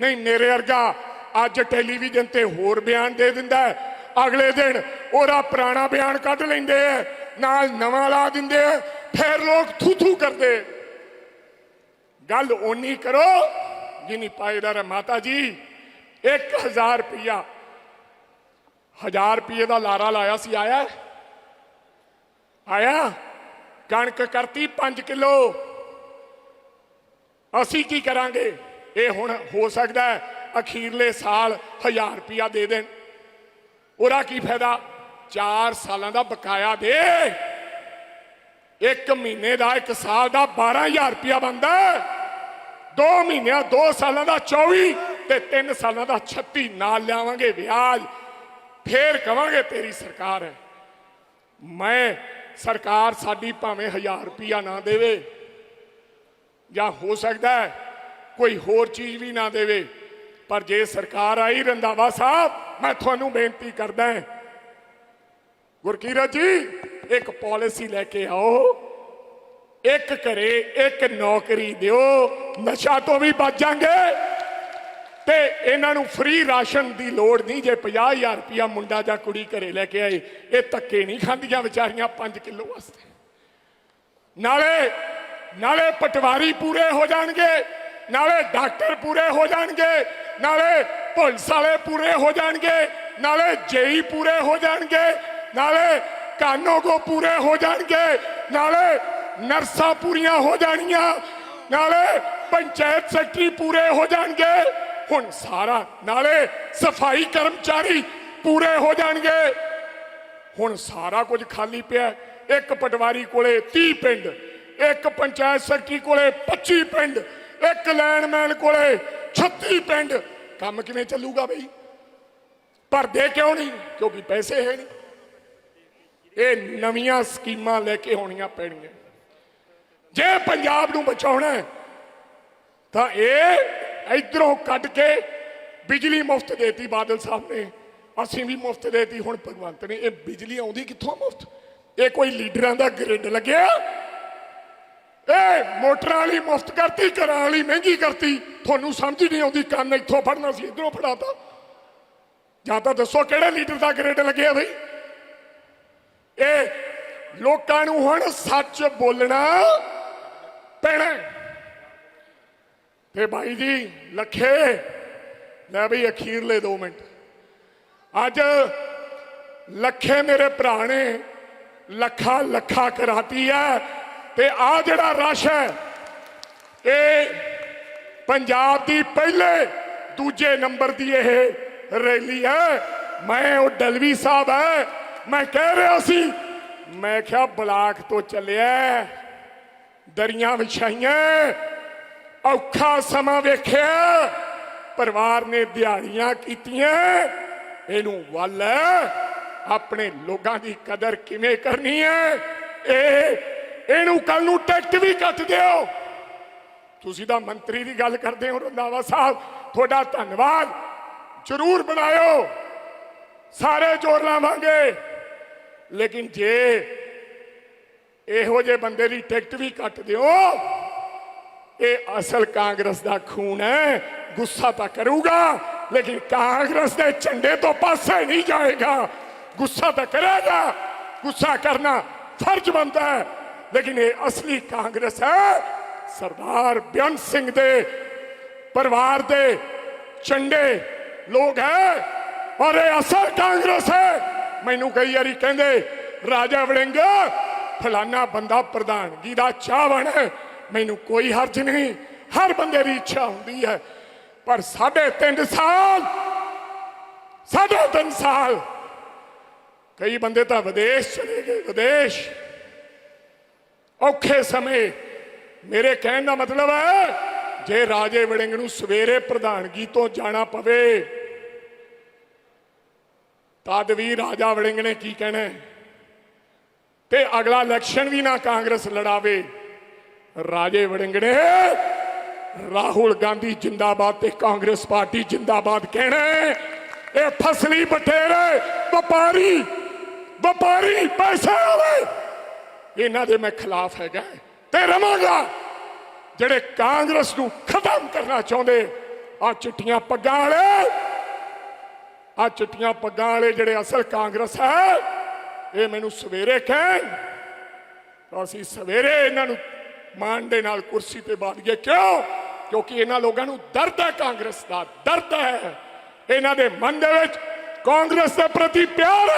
ਨਹੀਂ ਮੇਰੇ ਵਰਗਾ ਅੱਜ ਟੈਲੀਵਿਜ਼ਨ ਤੇ ਹੋਰ ਬਿਆਨ ਦੇ ਦਿੰਦਾ ਅਗਲੇ ਦਿਨ ਉਹਦਾ ਪੁਰਾਣਾ ਬਿਆਨ ਕੱਢ ਲੈਂਦੇ ਆ ਨਾਲ ਨਵਾਂ ਲਾ ਦਿੰਦੇ ਆ ਫਿਰ ਲੋਕ ਥੂ ਥੂ ਕਰਦੇ ਗੱਲ ਓਨੀ ਕਰੋ ਜਿੰਨੀ ਪਾਏਦਾਰ ਹੈ ਮਾਤਾ ਜੀ। 1000 ਰੁਪਇਆ 1000 ਰੁਪਏ ਦਾ ਲਾਰਾ ਲਾਇਆ ਸੀ, ਆਇਆ? ਆਇਆ? ਕਣਕ ਕਰਤੀ 5 ਕਿਲੋ। ਅਸੀਂ ਕੀ ਕਰਾਂਗੇ? ਇਹ ਹੁਣ ਹੋ ਸਕਦਾ ਅਖੀਰਲੇ ਸਾਲ 1000 ਰੁਪਇਆ ਦੇ ਦੇਣ। ਉਹਦਾ ਕੀ ਫਾਇਦਾ? 4 ਸਾਲਾਂ ਦਾ ਬਕਾਇਆ ਦੇ। ਇੱਕ ਮਹੀਨੇ ਦਾ, ਇੱਕ ਸਾਲ ਦਾ 12000 ਰੁਪਇਆ ਬੰਦਾ ਦੋ ਮਹੀਨਿਆਂ, ਦੋ ਸਾਲਾਂ ਦਾ 24 ਤੇ ਤਿੰਨ ਸਾਲਾਂ ਦਾ 36 ਨਾਲ ਲਿਆਵਾਂਗੇ ਵਿਆਜ, ਫੇਰ ਕਵਾਂਗੇ ਤੇਰੀ ਸਰਕਾਰ ਹੈ। ਮੈਂ ਸਰਕਾਰ ਸਾਡੀ ਭਾਵੇਂ 1000 ਰੁਪਇਆ ਨਾ ਦੇਵੇ ਜਾਂ ਹੋ ਸਕਦਾ ਹੈ ਕੋਈ ਹੋਰ ਚੀਜ਼ ਵੀ ਨਾ ਦੇਵੇ। ਪਰ ਜੇ ਸਰਕਾਰ ਆਈ ਰੰਦਾਵਾ ਸਾਹਿਬ, ਮੈਂ ਤੁਹਾਨੂੰ ਬੇਨਤੀ ਕਰਦਾ ਹਾਂ। ਗੁਰਕੀਰਤ ਜੀ, ਇੱਕ ਪਾਲਿਸੀ ਲੈ ਕੇ ਆਓ। ਇੱਕ ਘਰੇ ਇੱਕ ਨੌਕਰੀ ਦਿਓ। ਨਸ਼ਾ ਤੋਂ ਵੀ ਬਚ ਜਾਾਂਗੇ। ਤੇ ਇਹਨਾਂ ਨੂੰ ਫ੍ਰੀ ਰਾਸ਼ਨ ਦੀ ਲੋੜ ਨਹੀਂ ਜੇ 50000 ਰੁਪਇਆ ਮੁੰਡਾ ਜਾਂ ਕੁੜੀ ਘਰੇ ਲੈ ਕੇ ਆਏ। ਇਹ ਧੱਕੇ ਨਹੀਂ ਖਾਂਦੀਆਂ ਵਿਚਾਰੀਆਂ 5 ਕਿਲੋ ਵਾਸਤੇ। ਨਾਲੇ ਨਾਲੇ ਪਟਵਾਰੀ ਪੂਰੇ ਹੋ ਜਾਣਗੇ। ਨਾਲੇ ਡਾਕਟਰ ਪੂਰੇ ਹੋ ਜਾਣਗੇ, ਨਾਲੇ ਪੁਲਿਸ ਵਾਲੇ ਪੂਰੇ ਹੋ ਜਾਣਗੇ, ਨਾਲੇ ਜੇਈ ਪੂਰੇ ਹੋ ਜਾਣਗੇ, ਨਾਲੇ ਕਾਨੋਗੋ ਪੂਰੇ ਹੋ ਜਾਣਗੇ, ਨਾਲੇ ਨਰਸਾਂ ਪੂਰੀਆਂ ਹੋ ਜਾਣੀਆਂ, ਨਾਲੇ ਪੰਚਾਇਤ ਸੈਕਟਰੀ ਪੂਰੇ ਹੋ ਜਾਣਗੇ, ਹੁਣ ਸਾਰਾ ਨਾਲੇ ਸਫ਼ਾਈ ਕਰਮਚਾਰੀ ਪੂਰੇ ਹੋ ਜਾਣਗੇ। ਹੁਣ ਸਾਰਾ ਕੁਝ ਖਾਲੀ ਪਿਆ, ਇੱਕ ਪਟਵਾਰੀ ਕੋਲੇ 30 ਪਿੰਡ, ਇੱਕ ਪੰਚਾਇਤ ਸੈਕਟਰੀ ਕੋਲੇ 25 ਪਿੰਡ ਇੱਕ ਲੈਂਡਮੈਨ ਕੋਲੇ 36 ਪਿੰਡ। ਕੰਮ ਕਿਵੇਂ ਚੱਲੂਗਾ ਬਈ? ਭਰਦੇ ਕਿਉਂ ਨਹੀਂ? ਕਿਉਂਕਿ ਪੈਸੇ ਹੈ ਨਹੀਂ। ਇਹ ਨਵੀਆਂ ਸਕੀਮਾਂ ਲੈ ਕੇ ਹੋਣੀਆਂ ਪੈਣੀਆਂ। ਜੇ ਪੰਜਾਬ ਨੂੰ ਬਚਾਉਣਾ ਹੈ, ਤਾਂ ਇਹ ਇਧਰੋਂ ਕੱਢ ਕੇ ਬਿਜਲੀ ਮੁਫਤ ਦੇਤੀ ਬਾਦਲ ਸਾਹਿਬ ਨੇ। ਅਸੀਂ ਵੀ ਮੁਫਤ ਦੇਤੀ ਹੁਣ ਭਗਵੰਤ ਨੇ। ਇਹ ਬਿਜਲੀ ਆਉਂਦੀ ਕਿੱਥੋਂ ਮੁਫਤ? ਇਹ ਕੋਈ ਲੀਡਰਾਂ ਦਾ ਗ੍ਰਿਡ ਲੱਗਿਆ? ਇਹ ਮੋਟਰਾਂ ਵਾਲੀ ਮੁਫਤ ਕਰਤੀ, ਘਰਾਂ ਵਾਲੀ ਮਹਿੰਗੀ ਕਰਤੀ। ਤੁਹਾਨੂੰ ਸਮਝ ਹੀ ਨਹੀਂ ਆਉਂਦੀ ਕੰਨ ਇੱਥੋਂ ਫੜਨਾ ਸੀ, ਇਧਰੋਂ ਫੜਾਤਾ। ਜਾਂ ਤਾਂ ਦੱਸੋ ਕਿਹੜੇ ਲੀਡਰ ਦਾ ਗ੍ਰਿਡ ਲੱਗਿਆ ਬਈ? ਇਹ ਲੋਕਾਂ ਨੂੰ ਹੁਣ ਸੱਚ ਬੋਲਣਾ ਪੈਣਾ ਤੇ ਭਾਈ ਜੀ, ਲੱਖੇ, ਲੈ ਬਈ ਅਖੀਰਲੇ 2 ਮਿੰਟ। ਅੱਜ ਲੱਖੇ ਮੇਰੇ ਭਰਾ ਨੇ ਲੱਖਾ ਲੱਖਾ ਕਰਾਤੀ ਹੈ ਤੇ ਆ ਜਿਹੜਾ ਰਸ਼ ਹੈ ਇਹ ਪੰਜਾਬ ਦੀ ਪਹਿਲੇ ਦੂਜੇ ਨੰਬਰ ਦੀ ਇਹ ਰੈਲੀ ਹੈ। ਮੈਂ ਉਹ ਡਲਵੀ ਸਾਹਿਬ ਹੈ। ਮੈਂ ਕਹਿ ਰਿਹਾ ਸੀ ਮੈਂ ਕਿਹਾ ਬਲਾਕ ਤੋਂ ਚੱਲਿਆ ਦਰੀਆਂ ਵਿਛਾਈਆਂ ਔਖਾ ਸਮਾਂ ਵੇਖਿਆ ਪਰਿਵਾਰ ਨੇ ਦਿਹਾੜੀਆਂ ਕੀਤੀਆਂ ਇਹਨੂੰ ਵੱਲ ਹੈ, ਆਪਣੇ ਲੋਕਾਂ ਦੀ ਕਦਰ ਕਿਵੇਂ ਕਰਨੀ ਹੈ? ਇਹ ਇਹਨੂੰ ਕੱਲ ਨੂੰ ਟਿਕਟ ਵੀ ਕੱਟ ਦਿਓ। ਤੁਸੀਂ ਤਾਂ ਮੰਤਰੀ ਦੀ ਗੱਲ ਕਰਦੇ ਹੋ ਰੰਦਾਵਾ ਸਾਹਿਬ, ਤੁਹਾਡਾ ਧੰਨਵਾਦ। ਜ਼ਰੂਰ ਬਣਾਇਓ। ਸਾਰੇ ਜੋਰ ਲਾਵਾਂਗੇ। ਲੇਕਿਨ ਜੇ ਇਹੋ ਜਿਹੇ ਬੰਦੇ ਦੀ ਟਿਕਟ ਵੀ ਕੱਟ ਦਿਓ, ਇਹ ਅਸਲ ਕਾਂਗਰਸ ਦਾ ਖੂਨ ਹੈ, ਗੁੱਸਾ ਤਾਂ ਕਰੂਗਾ, ਲੇਕਿਨ ਕਾਂਗਰਸ ਦੇ ਝੰਡੇ ਤੋਂ ਪਾਸੇ ਨਹੀਂ ਜਾਏਗਾ। ਗੁੱਸਾ ਤਾਂ ਕਰੇਗਾ। ਗੁੱਸਾ ਕਰਨਾ ਫਰਜ਼ ਬਣਦਾ ਹੈ। ਲੇਕਿਨ ਇਹ ਅਸਲੀ ਕਾਂਗਰਸ ਹੈ ਸਰਦਾਰ ਬਿਆਨ ਸਿੰਘ ਦੇ ਪਰਿਵਾਰ ਦੇ ਚੰਡੇ ਲੋਕ ਹੈ ਔਰ ਇਹ ਅਸਲ ਕਾਂਗਰਸ ਹੈ। ਮੈਨੂੰ ਕਈ ਵਾਰੀ ਕਹਿੰਦੇ, ਰਾਜਾ ਵੜਿੰਗ, ਫਲਾਨਾ ਬੰਦਾ ਪ੍ਰਧਾਨਗੀ ਦਾ ਚਾਹਵਣ ਮੈਨੂੰ ਕੋਈ ਹਰਜ ਨਹੀਂ। ਹਰ ਬੰਦੇ ਦੀ ਇੱਛਾ ਹੁੰਦੀ ਹੈ। ਪਰ ਸਾਢੇ ਤਿੰਨ ਸਾਲ, ਸਾਢੇ ਤਿੰਨ ਸਾਲ, ਕਈ ਬੰਦੇ ਤਾਂ ਵਿਦੇਸ਼ ਚਲੇ ਗਏ, ਵਿਦੇਸ਼। ਔਖੇ ਸਮੇਂ। ਮੇਰੇ ਕਹਿਣ ਦਾ ਮਤਲਬ ਹੈ, ਜੇ ਰਾਜੇ ਵੜਿੰਗ ਨੂੰ ਸਵੇਰੇ ਪ੍ਰਧਾਨਗੀ ਤੋਂ ਜਾਣਾ ਪਵੇ, ਤਦ ਵੀ ਰਾਜਾ ਵੜਿੰਗ ਨੇ ਕੀ ਕਹਿਣਾ ਤੇ ਅਗਲਾ ਇਲੈਕਸ਼ਨ ਵੀ ਨਾ ਕਾਂਗਰਸ ਲੜਾਵੇ। ਰਾਜੇ ਵੜਿੰਗ ਨੇ ਰਾਹੁਲ ਗਾਂਧੀ ਜਿੰਦਾਬਾਦ ਤੇ ਕਾਂਗਰਸ ਪਾਰਟੀ ਜਿੰਦਾਬਾਦ ਕਹਿਣਾ ਇਹ ਫਸਲੀ ਬਟੇਰੇ, ਵਪਾਰੀ ਵਪਾਰੀ ਪੈਸੇ ਵਾਲੇ ਇਹਨਾਂ ਦੇ ਮੈਂ ਖਿਲਾਫ ਹੈਗਾ ਤੇ ਰਵਾਂਗਾ। ਜਿਹੜੇ ਕਾਂਗਰਸ ਨੂੰ ਖਤਮ ਕਰਨਾ ਚਾਹੁੰਦੇ, ਆ ਚਿੱਟੀਆਂ ਪੱਗਾਂ ਵਾਲੇ। ਆ ਚਿੱਟੀਆਂ ਪੱਗਾਂ ਵਾਲੇ ਜਿਹੜੇ ਅਸਲ ਕਾਂਗਰਸ ਹੈ, ਇਹ ਮੈਨੂੰ ਸਵੇਰੇ ਕਹਿਣ। ਅਸੀਂ ਸਵੇਰੇ ਇਹਨਾਂ ਨੂੰ ਮਾਣ ਦੇ ਨਾਲ ਕੁਰਸੀ ਤੇ ਬਾੜੀਏ ਕਿਉਂ? ਕਿਉਂਕਿ ਇਹਨਾਂ ਲੋਕਾਂ ਨੂੰ ਦਰਦ ਹੈ, ਕਾਂਗਰਸ ਦਾ ਦਰਦ ਹੈ। ਇਹਨਾਂ ਦੇ ਮਨ ਦੇ ਵਿੱਚ ਕਾਂਗਰਸ ਦੇ ਪ੍ਰਤੀ ਪਿਆਰ ਹੈ।